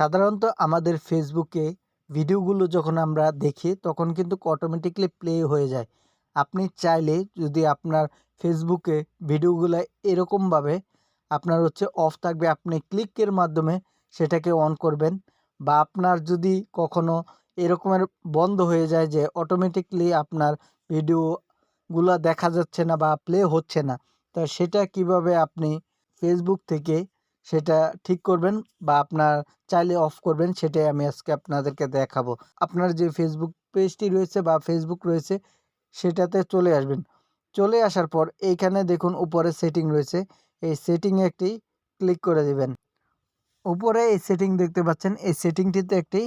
সাধারণত আমাদের ফেসবুকে ভিডিওগুলো যখন আমরা দেখি, তখন কিন্তু অটোমেটিকলি প্লে হয়ে যায়। আপনি চাইলে যদি আপনার ফেসবুকে ভিডিওগুলো এরকমভাবে আপনার হচ্ছে অফ থাকবে, আপনি ক্লিকের মাধ্যমে সেটাকে অন করবেন বা আপনার যদি কখনো এরকমের বন্ধ হয়ে যায় যে অটোমেটিকলি আপনার ভিডিওগুলো দেখা যাচ্ছে না বা প্লে হচ্ছে না, তো সেটা কীভাবে আপনি ফেসবুক থেকে সেটা ঠিক করবেন বা আপনার চাইলে অফ করবেন, সেটাই আমি আজকে আপনাদেরকে দেখাবো। আপনার যে ফেসবুক পেজটি রয়েছে বা ফেসবুক রয়েছে, সেটাতে চলে আসবেন। চলে আসার পর এইখানে দেখুন উপরে সেটিং রয়েছে। এই সেটিংয়ে একটি ক্লিক করে দিবেন। উপরে এই সেটিং দেখতে পাচ্ছেন, এই সেটিংটিতে একটি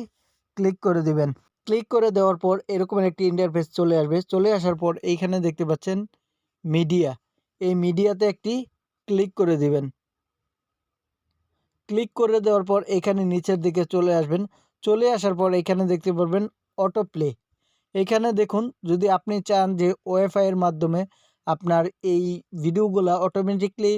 ক্লিক করে দিবেন। ক্লিক করে দেওয়ার পর এরকম একটি ইন্টারফেস চলে আসবে। চলে আসার পর এইখানে দেখতে পাচ্ছেন মিডিয়া এই মিডিয়াতে একটি ক্লিক করে দিবেন। ক্লিক করে দেওয়ার পর এখানে নিচের দিকে চলে আসবেন। চলে আসার পর এখানে দেখতে পারবেন অটো প্লে এখানে দেখুন, যদি আপনি চান যে ওয়াইফাইয়ের মাধ্যমে আপনার এই ভিডিওগুলো অটোমেটিকলি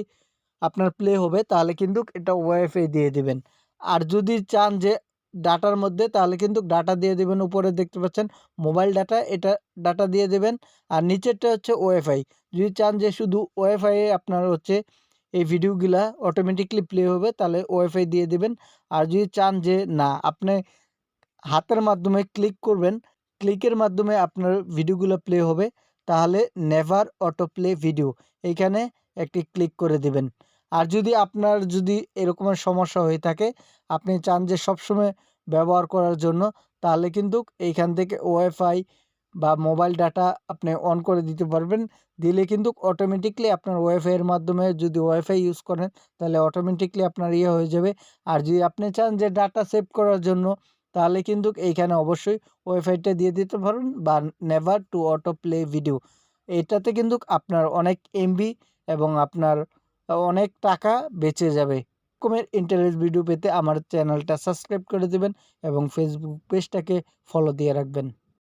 আপনার প্লে হবে, তাহলে কিন্তু এটা ওয়াইফাই দিয়ে দিবেন। আর যদি চান যে ডাটার মধ্যে, তাহলে কিন্তু ডাটা দিয়ে দেবেন। উপরে দেখতে পাচ্ছেন মোবাইল ডাটা এটা ডাটা দিয়ে দেবেন। আর নিচেরটা হচ্ছে ওয়াইফাই যদি চান যে শুধু ওয়াইফাইয়ে আপনার হচ্ছে এই ভিডিওগুলা অটোমেটিকলি প্লে হবে, তাহলে ওয়াইফাই দিয়ে দেবেন। আর যদি চান যে না, আপনি হাতের মাধ্যমে ক্লিক করবেন ক্লিকের মাধ্যমে আপনার ভিডিওগুলো প্লে হবে, তাহলে নেভার অটো প্লে ভিডিও এইখানে একটি ক্লিক করে দেবেন। আর যদি আপনার যদি এরকমের সমস্যা হয়ে থাকে, আপনি চান যে সবসময় ব্যবহার করার জন্য, তাহলে কিন্তু এইখান থেকে ওয়াইফাই বা মোবাইল ডাটা আপনি অন করে দিতে পারবেন। দিলে কিন্তু অটোমেটিকলি আপনার ওয়াইফাইয়ের মাধ্যমে যদি ওয়াইফাই ইউজ করেন, তাহলে অটোমেটিকলি আপনার ইয়ে হয়ে যাবে। আর যদি আপনি চান যে ডাটা সেভ করার জন্য, তাহলে কিন্তু এইখানে অবশ্যই ওয়াইফাইটা দিয়ে দিতে পারেন বা never to autoplay video এটাতে কিন্তু আপনার অনেক এমবি এবং আপনার অনেক টাকা বেঁচে যাবে। এরকমের ইন্টারেস্ট ভিডিও পেতে আমার চ্যানেলটা সাবস্ক্রাইব করে দেবেন এবং ফেসবুক পেজটাকে ফলো দিয়ে রাখবেন।